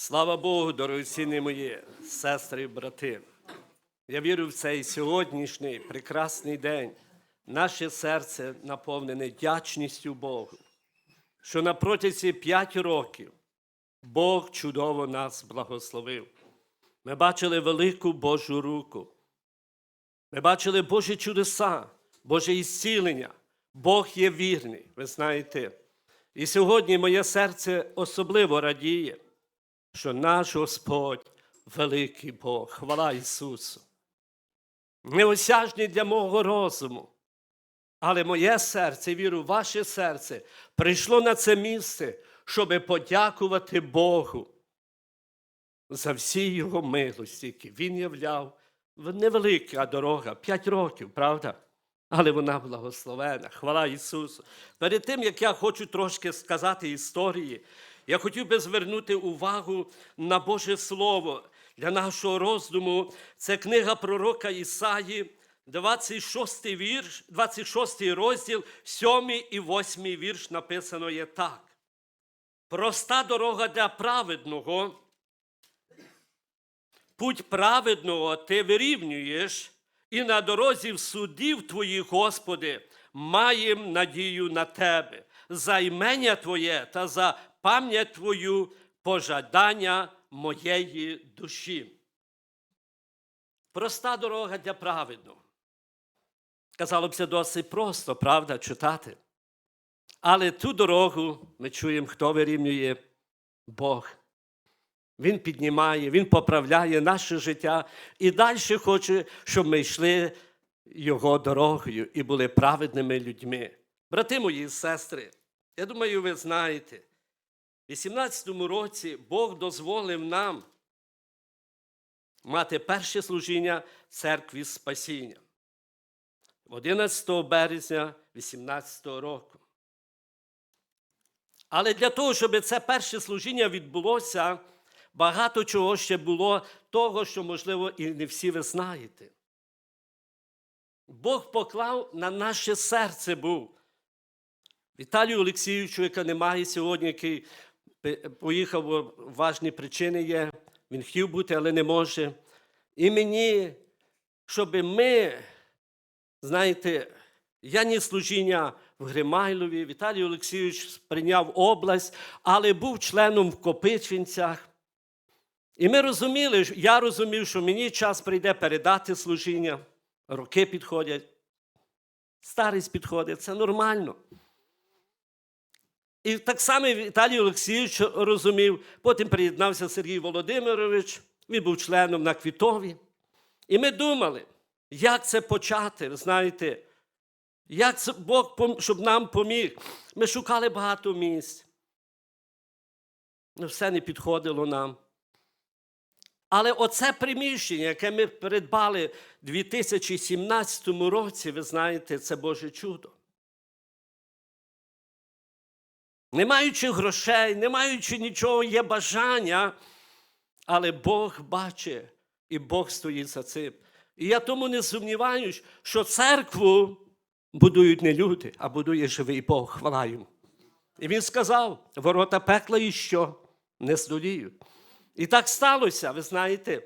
Слава Богу, дорогоцінні мої сестри і брати. Я вірю в цей сьогоднішній прекрасний день. Наше серце наповнене вдячністю Богу, що на протязі п'ять років Бог чудово нас благословив. Ми бачили велику Божу руку. Ми бачили Божі чудеса, Боже ісцілення. Бог є вірний, ви знаєте. І сьогодні моє серце особливо радіє, що наш Господь великий Бог, хвала Ісусу. Неосяжний для мого розуму. Але моє серце, вірю, ваше серце прийшло на це місце, щоб подякувати Богу за всі його милості, які він являв. Невелика дорога, п'ять років, правда? Але вона благословена. Хвала Ісусу. Перед тим, як я хочу трошки сказати історії, я хотів би звернути увагу на Боже Слово для нашого роздуму. Це книга пророка Ісаї, 26 вірш, 26 розділ, 7 і 8 вірш написано є так. Проста дорога для праведного. Путь праведного ти вирівнюєш, і на дорозі в судів твоїх, Господи, маєм надію на Тебе, за імення Твоє та за пам'ять Твою пожадання моєї душі. Проста дорога для праведного. Казало б, це досить просто, правда, читати. Але ту дорогу ми чуємо, хто вирівнює Бог. Він піднімає, Він поправляє наше життя і далі хоче, щоб ми йшли Його дорогою і були праведними людьми. Брати мої сестри, я думаю, ви знаєте, в 18-му році Бог дозволив нам мати перше служіння в церкві Спасіння. 11 березня 18 року. Але для того, щоб це перше служіння відбулося, багато чого ще було того, що, можливо, і не всі ви знаєте. Бог поклав на наше серце був. Віталію Олексійовичу, яка немає сьогодні, який поїхав, бо важні причини є. Він хотів бути, але не може. І мені, щоб ми, знаєте, я ніс служіння в Гримайлові, Віталій Олексійович прийняв область, але був членом в Копичинцях. І ми розуміли, я розумів, що мені час прийде передати служіння, роки підходять, старість підходить, це нормально. І так само Віталій Олексійович розумів, потім приєднався Сергій Володимирович, він був членом на Квітові. І ми думали, як це почати, знаєте, як це Бог, щоб нам поміг. Ми шукали багато місць. Ну, Все не підходило нам. Але оце приміщення, яке ми придбали в 2017 році, ви знаєте, це Боже чудо. Не маючи грошей, не маючи нічого, є бажання, але Бог бачить і Бог стоїть за цим. І я тому не сумніваюсь, що церкву будують не люди, а будує живий Бог. Хвала йому. І він сказав: ворота пекла і що? Не здоліють. І так сталося, ви знаєте.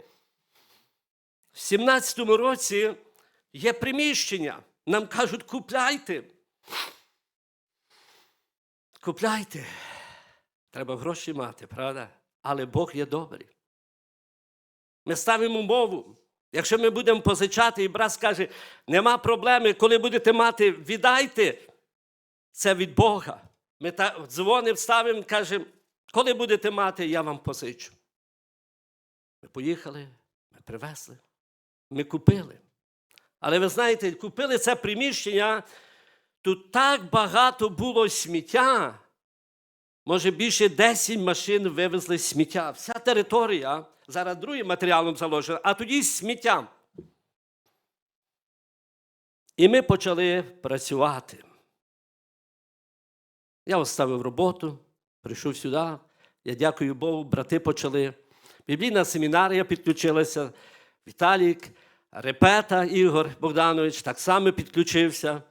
В 17-му році є приміщення. Нам кажуть, купляйте. Купляйте. Треба гроші мати, правда? Але Бог є добрий. Ми ставимо мову. Якщо ми будемо позичати, і брат скаже, нема проблеми, коли будете мати, віддайте. Це від Бога. Ми так дзвонимо, ставимо, кажемо, коли будете мати, я вам позичу. Ми поїхали, ми привезли, ми купили. Але ви знаєте, купили це приміщення, тут так багато було сміття. Може, більше 10 машин вивезли сміття. Вся територія зараз другим матеріалом заложена, а тоді з сміттям. І ми почали працювати. Я оставив роботу, прийшов сюди. Я дякую Богу, брати почали. Біблійна семінарія підключилася. Віталік, Репета Ігор Богданович так само підключився.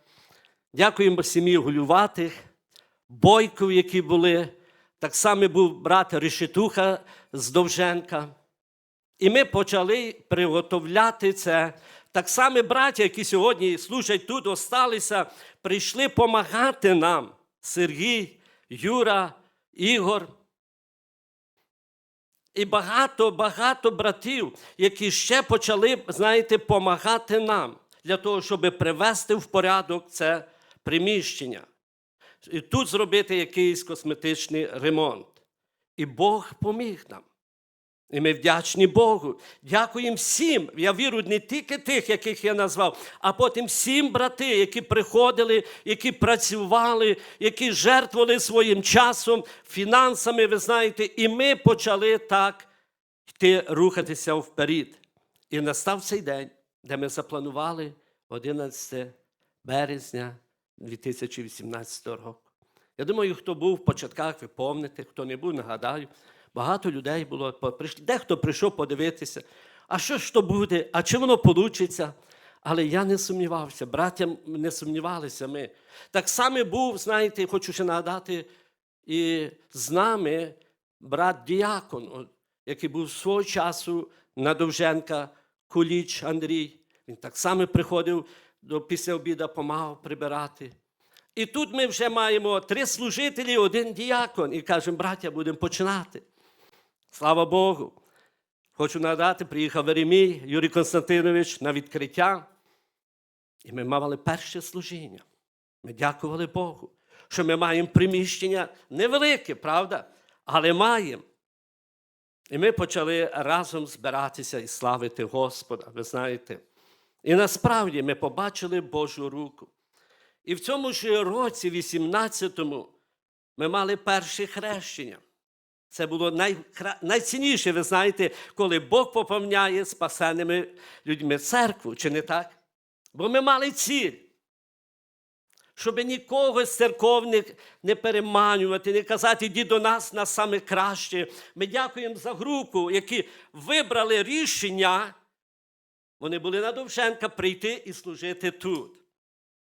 Дякуємо сім'ї Гулюватих, Бойков, які були. Так само був брат Решетуха з Довженка. І ми почали приготовляти це. Так само браття, які сьогодні служать тут, осталися, прийшли допомагати нам. Сергій, Юра, Ігор. І багато, багато братів, які ще почали, знаєте, допомагати нам для того, щоб привести в порядок це приміщення. І тут зробити якийсь косметичний ремонт. І Бог поміг нам. І ми вдячні Богу. Дякуємо всім. Я вірю, не тільки тих, яких я назвав, а потім всім брати, які приходили, які працювали, які жертвували своїм часом, фінансами, ви знаєте, і ми почали так йти рухатися вперед. І настав цей день, де ми запланували 11 березня 2018 року. Я думаю, хто був в початках, ви пам'ятаєте, хто не був, нагадаю. Багато людей було, прийшли- дехто прийшов подивитися, а що ж то буде, а чи воно вийде. Але я не сумнівався, браття не сумнівалися ми. Так само був, знаєте, хочу ще нагадати, і з нами брат Діакон, який був свого часу на Довженка, Куліч Андрій. Він так само приходив до після обіду, помагав прибирати. І тут ми вже маємо три служителі, один діякон. І кажемо, браття, будемо починати. Слава Богу. Хочу нагадати, приїхав Веремій Юрій Константинович на відкриття. І ми мали перше служіння. Ми дякували Богу, що ми маємо приміщення невелике, правда? Але маємо. І ми почали разом збиратися і славити Господа, ви знаєте. І насправді ми побачили Божу руку. І в цьому ж році, 18-му, ми мали перше хрещення. Це було найкра... найцінніше, ви знаєте, коли Бог поповняє спасеними людьми церкву, чи не так? Бо ми мали ціль, щоб нікого з церковних не переманювати, не казати, іди до нас на саме краще. Ми дякуємо за групу, які вибрали рішення. Вони були на Довженка прийти і служити тут.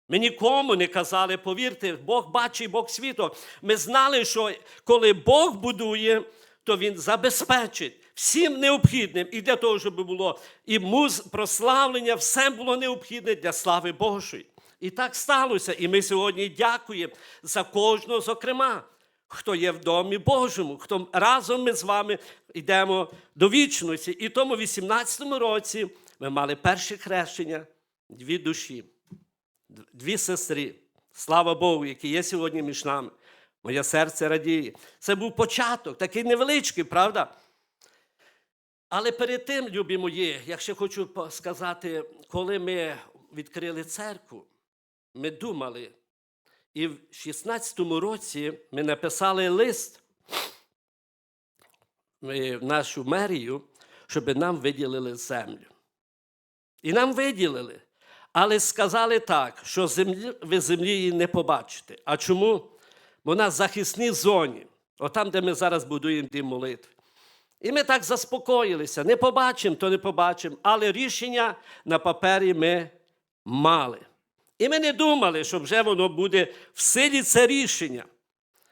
Ми нікому не казали, повірте, Бог бачить, Бог світок. Ми знали, що коли Бог будує, то Він забезпечить всім необхідним. І для того, щоб було і муз, прославлення, все було необхідне для слави Божої. І так сталося. І ми сьогодні дякуємо за кожного, зокрема, хто є в домі Божому, хто разом ми з вами йдемо до вічності. І тому в 18-му році ми мали перше хрещення, дві душі дві сестри, слава Богу, які є сьогодні між нами. Моє серце радіє. Це був початок, такий невеличкий, правда? Але перед тим, любі мої, я ще хочу сказати, коли ми відкрили церкву, ми думали, і в 16-му році ми написали лист е, в нашу мерію, щоб нам виділили землю. І нам виділили. Але сказали так, що землі, ви землі її не побачите. А чому? Бо в захисній зоні, отам, де ми зараз будуємо дім молитви. І ми так заспокоїлися. Не побачимо, то не побачимо. Але рішення на папері ми мали. І ми не думали, що вже воно буде в силі це рішення.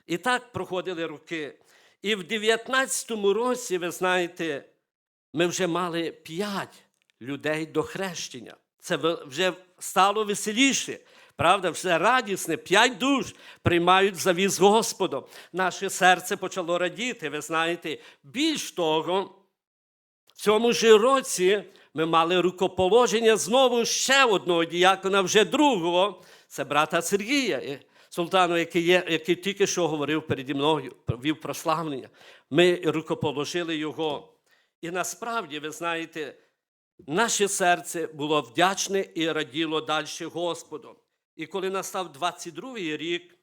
І так проходили роки. І в 19-му році, ви знаєте, ми вже мали п'ять людей до хрещення. Це вже стало веселіше. Правда, все радісне, п'ять душ приймають завіс з Господом. Наше серце почало радіти, ви знаєте. Більш того, в цьому ж році ми мали рукоположення знову ще одного діякона, вже другого. Це брата Сергія, султану, який, є, який тільки що говорив переді мною, вів прославлення. Ми рукоположили його. І насправді, ви знаєте, наше серце було вдячне і раділо далі Господом. І коли настав 22-й рік,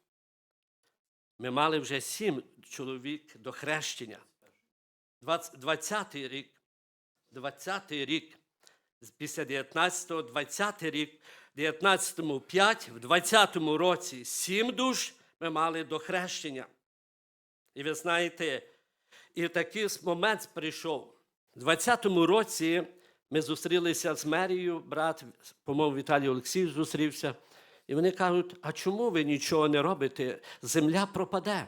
ми мали вже сім чоловік до хрещення. 20-й рік, 20-й рік, після 19-го, 20-й рік, 19-му 5, в 20-му році 7 душ ми мали до хрещення. І ви знаєте, і такий момент прийшов. У 20-му році ми зустрілися з мерією, брат, по-моєму, Віталій Олексій зустрівся. І вони кажуть, а чому ви нічого не робите? Земля пропаде.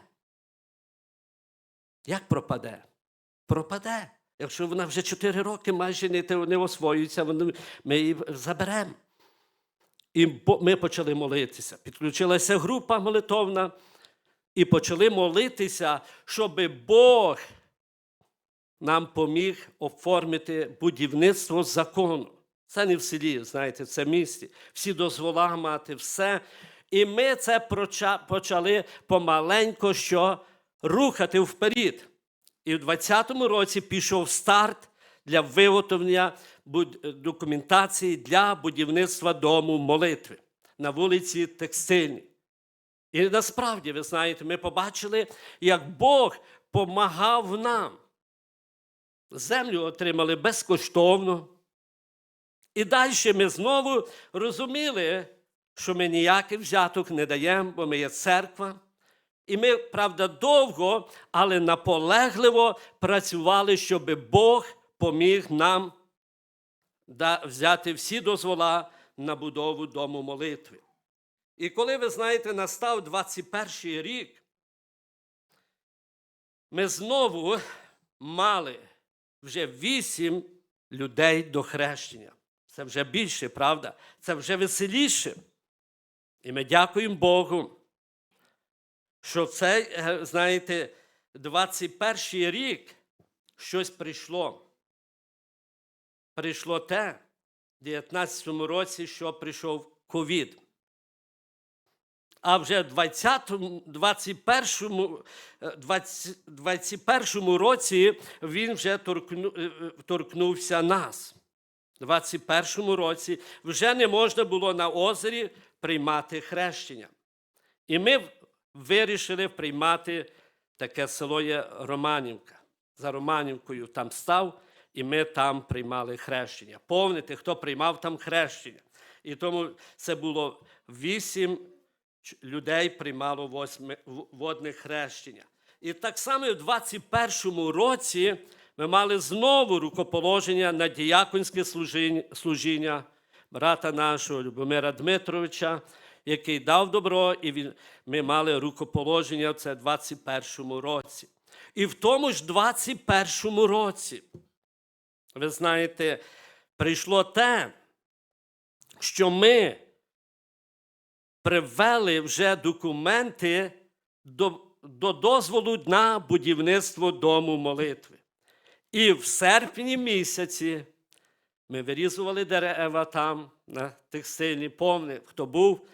Як пропаде? Пропаде. Якщо вона вже 4 роки майже не, не освоюється, вони- ми її заберемо. І ми почали молитися. Підключилася група молитовна, і почали молитися, щоб Бог нам поміг оформити будівництво закону. Це не в селі, знаєте, це в місті. Всі дозвола мати, все. І ми це почали помаленько що рухати вперед. І в 20-му році пішов старт для виготовлення документації для будівництва дому молитви на вулиці Текстильній. І насправді, ви знаєте, ми побачили, як Бог помагав нам. Землю отримали безкоштовно. І далі ми знову розуміли, що ми ніяких взяток не даємо, бо ми є церква. І ми, правда, довго, але наполегливо працювали, щоб Бог поміг нам взяти всі дозвола на будову дому молитви. І коли ви знаєте, настав 21 рік, ми знову мали вже вісім людей до хрещення. Це вже більше, правда? Це вже веселіше. І ми дякуємо Богу, що це, е, знаєте, 21 рік щось прийшло. Прийшло те, в 19-му році, що прийшов ковід. А вже в 20-му, 21-му, е, 20 21-му році він вже торкну, е, е, торкнувся нас. В 21-му році вже не можна було на озері приймати хрещення. І ми вирішили приймати таке село є Романівка. За Романівкою там став, і ми там приймали хрещення. Повните, хто приймав там хрещення. І тому це було вісім людей приймало водне хрещення. І так само в 21-му році ми мали знову рукоположення на діяконське служіння, брата нашого Любомира Дмитровича, який дав добро, і він, ми мали рукоположення в це 21-му році. І в тому ж 21-му році, ви знаєте, прийшло те, що ми привели вже документи до, до дозволу на будівництво дому молитви. І в серпні місяці ми вирізували дерева там, на текстильні, повні, хто був,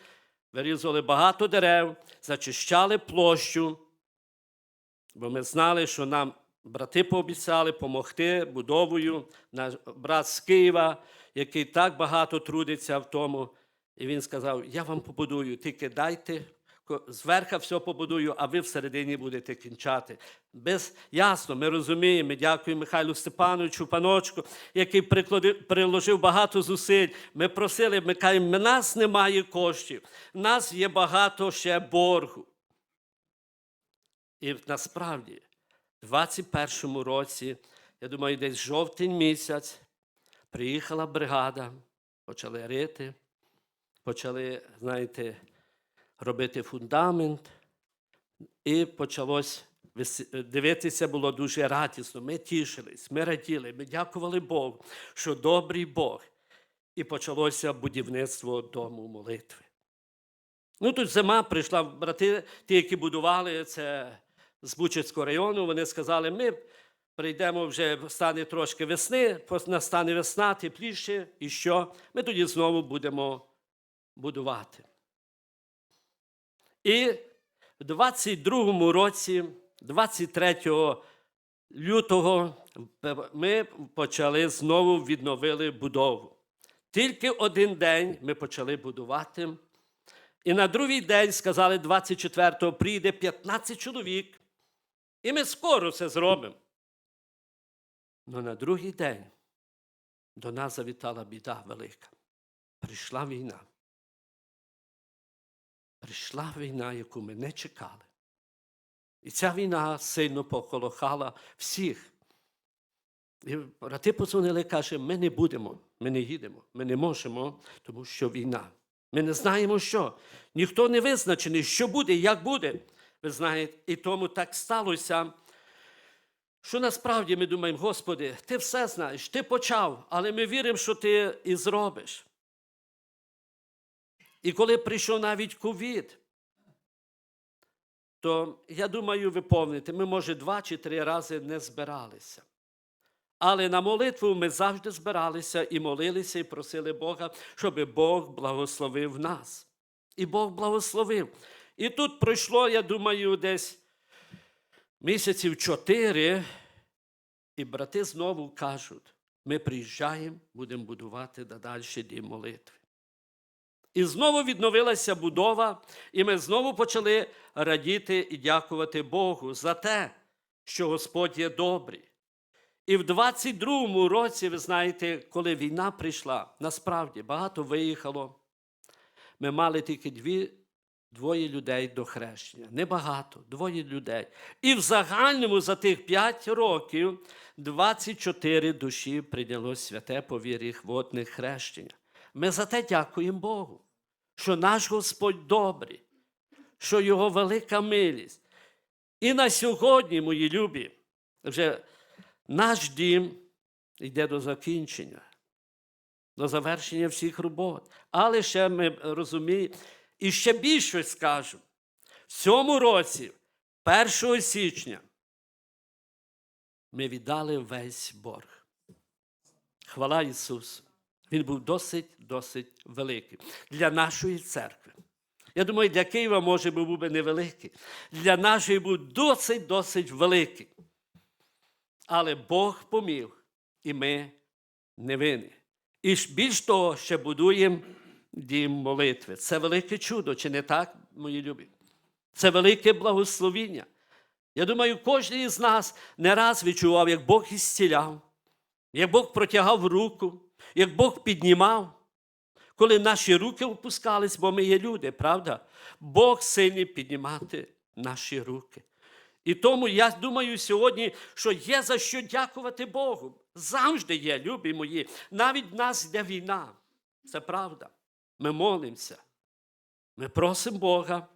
вирізували багато дерев, зачищали площу, бо ми знали, що нам брати пообіцяли допомогти будовою. Наш брат з Києва, який так багато трудиться в тому. І він сказав: Я вам побудую, тільки дайте. Зверха все побудую, а ви всередині будете кінчати. Без, ясно, ми розуміємо. Дякуємо Михайлу Степановичу, паночку, який приложив багато зусиль. Ми просили, ми кажемо, нас немає коштів, нас є багато ще боргу. І насправді, в 21-му році, я думаю, десь жовтень місяць, приїхала бригада, почали рити, почали, знаєте, робити фундамент, і почалось дивитися було дуже радісно. Ми тішились, ми раділи, ми дякували Богу, що добрий Бог. І почалося будівництво дому молитви. Ну, тут зима прийшла, брати, ті, які будували це з Бучицького району, вони сказали, ми прийдемо вже, стане трошки весни, настане весна, тепліше, і що? Ми тоді знову будемо будувати. І в 22-му році, 23 лютого, ми почали знову відновили будову. Тільки один день ми почали будувати. І на другий день сказали, 24-го прийде 15 чоловік, і ми скоро це зробимо. Але на другий день до нас завітала біда велика. Прийшла війна. Прийшла війна, яку ми не чекали. І ця війна сильно поколохала всіх. І брати подзвонили, каже, ми не будемо, ми не їдемо, ми не можемо, тому що війна. Ми не знаємо, що. Ніхто не визначений, що буде, як буде. Ви знаєте, і тому так сталося. що насправді ми думаємо, Господи, Ти все знаєш, Ти почав, але ми віримо, що Ти і зробиш. І коли прийшов навіть ковід, то я думаю, ви помните, ми, може, два чи три рази не збиралися. Але на молитву ми завжди збиралися і молилися, і просили Бога, щоб Бог благословив нас. І Бог благословив. І тут пройшло, я думаю, десь місяців чотири, і брати знову кажуть: ми приїжджаємо, будемо будувати далі дім молитви. І знову відновилася будова, і ми знову почали радіти і дякувати Богу за те, що Господь є добрий. І в 22-му році, ви знаєте, коли війна прийшла, насправді багато виїхало. Ми мали тільки дві, двоє людей до хрещення. Небагато, двоє людей. І в загальному за тих 5 років 24 душі прийняло святе по вірі хрещення. Ми за те дякуємо Богу, що наш Господь добрий, що Його велика милість. І на сьогодні, мої любі, вже наш дім йде до закінчення, до завершення всіх робот. Але ще ми розуміємо, і ще більше скажу. В цьому році, 1 січня, ми віддали весь борг. Хвала Ісусу! Він був досить, досить великий для нашої церкви. Я думаю, для Києва, може, був би невеликий. Для нашої був досить, досить великий. Але Бог поміг, і ми не винні. І більш того, ще будуємо дім молитви. Це велике чудо, чи не так, мої любі? Це велике благословіння. Я думаю, кожен із нас не раз відчував, як Бог ісціляв, як Бог протягав руку, як Бог піднімав. Коли наші руки опускались, бо ми є люди, правда? Бог сильний піднімати наші руки. І тому я думаю сьогодні, що є за що дякувати Богу. Завжди є, любі мої. Навіть в нас йде війна. Це правда. Ми молимося. Ми просимо Бога,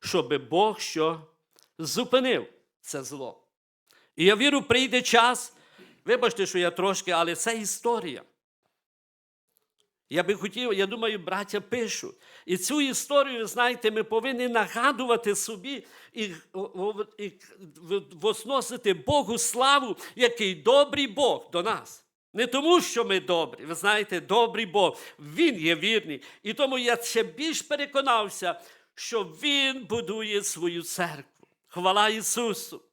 щоб Бог що зупинив це зло. І я вірю, прийде час. Вибачте, що я трошки, але це історія. Я би хотів, я думаю, браття пишуть. І цю історію, знаєте, ми повинні нагадувати собі і, і возносити Богу славу, який добрий Бог до нас. Не тому, що ми добрі, ви знаєте, добрий Бог, Він є вірний. І тому я ще більш переконався, що Він будує свою церкву. Хвала Ісусу!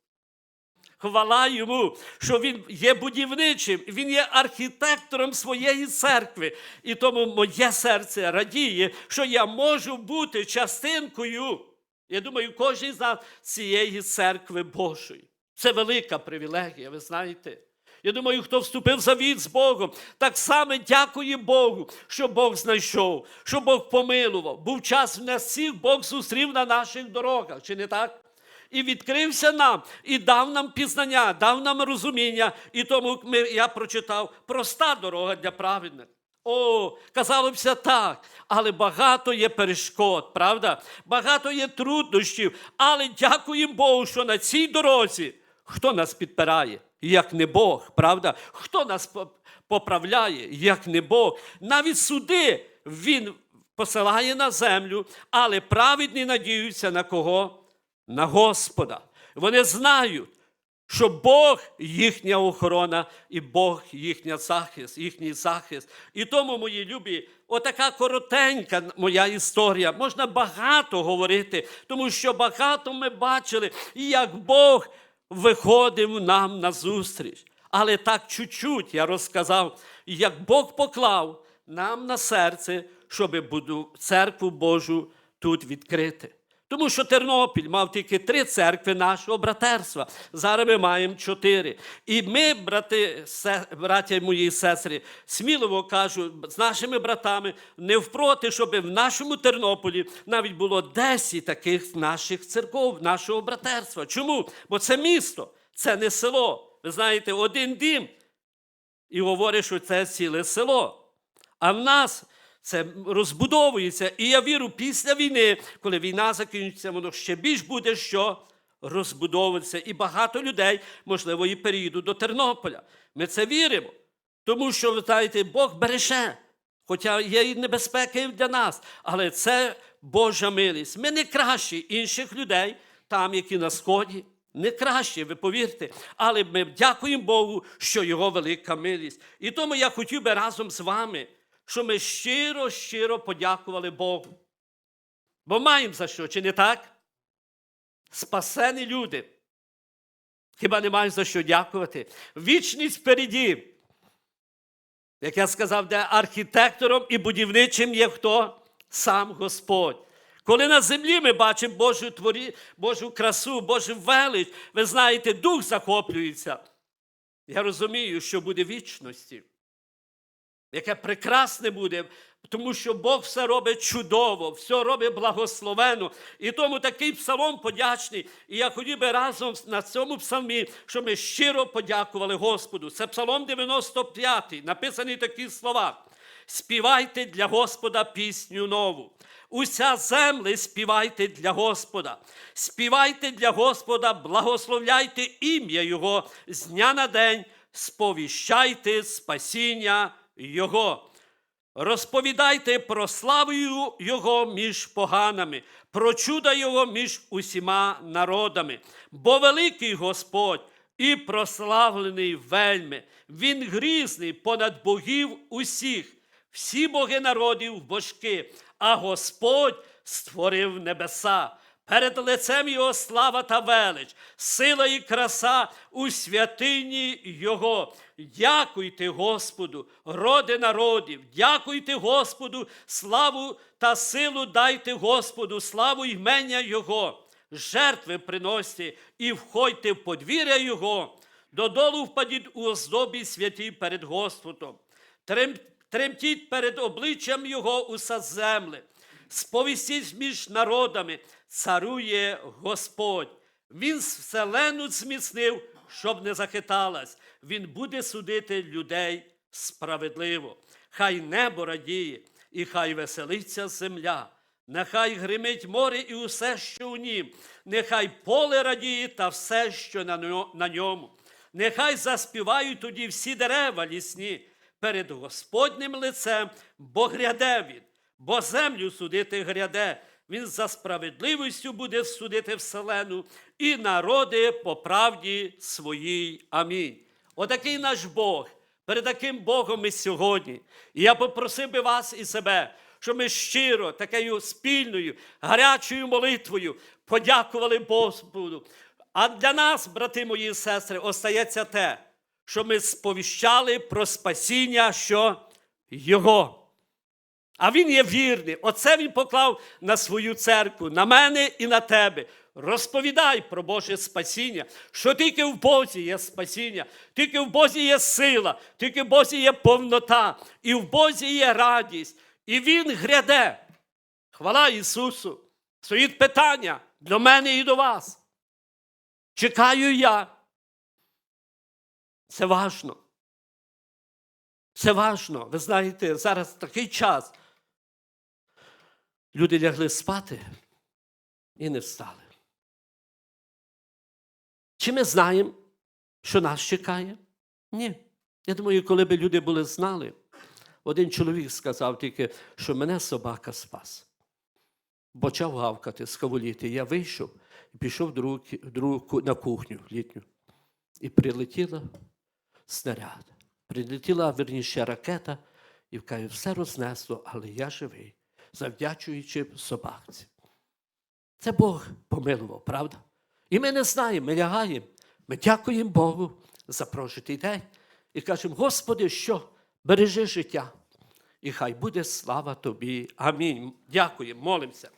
Хвала йому, що він є будівничим, він є архітектором своєї церкви. І тому моє серце радіє, що я можу бути частинкою. Я думаю, кожен з нас цієї церкви Божої. Це велика привілегія, ви знаєте. Я думаю, хто вступив в завіт з Богом, так само дякує Богу, що Бог знайшов, що Бог помилував. Був час в нас всіх Бог зустрів на наших дорогах, чи не так? І відкрився нам, і дав нам пізнання, дав нам розуміння. І тому ми, я прочитав проста дорога для праведних. О, казалося так, але багато є перешкод, правда? Багато є труднощів. Але дякуємо Богу, що на цій дорозі хто нас підпирає, як не Бог, правда? Хто нас поправляє, як не Бог. Навіть суди Він посилає на землю, але праведні надіються на кого? На Господа. Вони знають, що Бог їхня охорона і Бог їхня захист, їхній захист. І тому, мої любі, отака коротенька моя історія. Можна багато говорити, тому що багато ми бачили, як Бог виходив нам на зустріч. Але так чуть-чуть я розказав, як Бог поклав нам на серце, щоб церкву Божу тут відкрити. Тому що Тернопіль мав тільки три церкви нашого братерства. Зараз ми маємо чотири. І ми, брати, браття мої сестри, сміливо кажу з нашими братами, не впроти, щоб в нашому Тернополі навіть було 10 таких наших церков, нашого братерства. Чому? Бо це місто, це не село. Ви знаєте, один дім. І говорить, що це ціле село. А в нас це розбудовується. І я вірю, після війни, коли війна закінчиться, воно ще більш буде що розбудовуватися, і багато людей, можливо, і переїдуть до Тернополя. Ми це віримо. Тому що, ви знаєте, Бог береже. Хоча є і небезпеки для нас, але це Божа милість. Ми не кращі інших людей, там, які на сході, не кращі, ви повірте. Але ми дякуємо Богу, що Його велика милість. І тому я хотів би разом з вами, що ми щиро, щиро подякували Богу. Бо маємо за що, чи не так? Спасені люди. Хіба не мають за що дякувати? Вічність впереді. Як я сказав, де архітектором і будівничим є хто? Сам Господь. Коли на землі ми бачимо Божу творі, Божу красу, Божу велич, ви знаєте, дух захоплюється. Я розумію, що буде вічності. Яке прекрасне буде, тому що Бог все робить чудово, все робить благословенно. І тому такий псалом подячний. І я хотів би разом на цьому псалмі, щоб ми щиро подякували Господу. Це псалом 95, написані такі слова. Співайте для Господа пісню нову. Уся землі співайте для Господа. Співайте для Господа, благословляйте ім'я Його з дня на день, сповіщайте спасіння Його. Розповідайте про славу Його між поганами, про чуда Його між усіма народами. Бо великий Господь і прославлений вельми, Він грізний понад богів усіх, всі боги народів божки, а Господь створив небеса. Перед лицем Його слава та велич, сила і краса у святині Його. Дякуйте Господу, роди народів, дякуйте Господу, славу та силу дайте Господу, славу ймення Його. Жертви приносьте і входьте в подвір'я Його, додолу впадіть у оздобі святі перед Господом. Тремтіть перед обличчям Його уса земли. Сповістіть між народами, царує Господь. Він вселену зміцнив, щоб не захиталась. Він буде судити людей справедливо. Хай небо радіє, і хай веселиться земля. Нехай гримить море і усе, що у нім, нехай поле радіє та все, що на ньому. Нехай заспівають тоді всі дерева лісні перед Господнім лицем, бо гряде він, бо землю судити гряде. Він за справедливістю буде судити вселену і народи по правді своїй. Амінь. Отакий наш Бог. Перед таким Богом ми сьогодні. І я попросив би вас і себе, щоб ми щиро, такою спільною, гарячою молитвою подякували Господу. А для нас, брати мої і сестри, остається те, що ми сповіщали про спасіння, що Його. А він є вірний. Оце він поклав на свою церкву, на мене і на тебе. Розповідай про Боже спасіння, що тільки в Бозі є спасіння, тільки в Бозі є сила, тільки в Бозі є повнота, і в Бозі є радість. І Він гряде. Хвала Ісусу! Стоїть питання до мене і до вас. Чекаю я. Це важно. Це важно. Ви знаєте, зараз такий час. Люди лягли спати і не встали. Чи ми знаємо, що нас чекає? Ні. Я думаю, коли б люди були знали, один чоловік сказав тільки, що мене собака спас. Почав гавкати, скавуліти. Я вийшов і пішов в другу, другу на кухню літню. І прилетіла снаряд. Прилетіла, верніше, ракета, і каже, все рознесло, але я живий, завдячуючи собакці. Це Бог помилував, правда? І ми не знаємо, ми лягаємо. Ми дякуємо Богу за прожитий день і кажемо, Господи, що бережи життя. І хай буде слава тобі. Амінь. Дякуємо, молимося.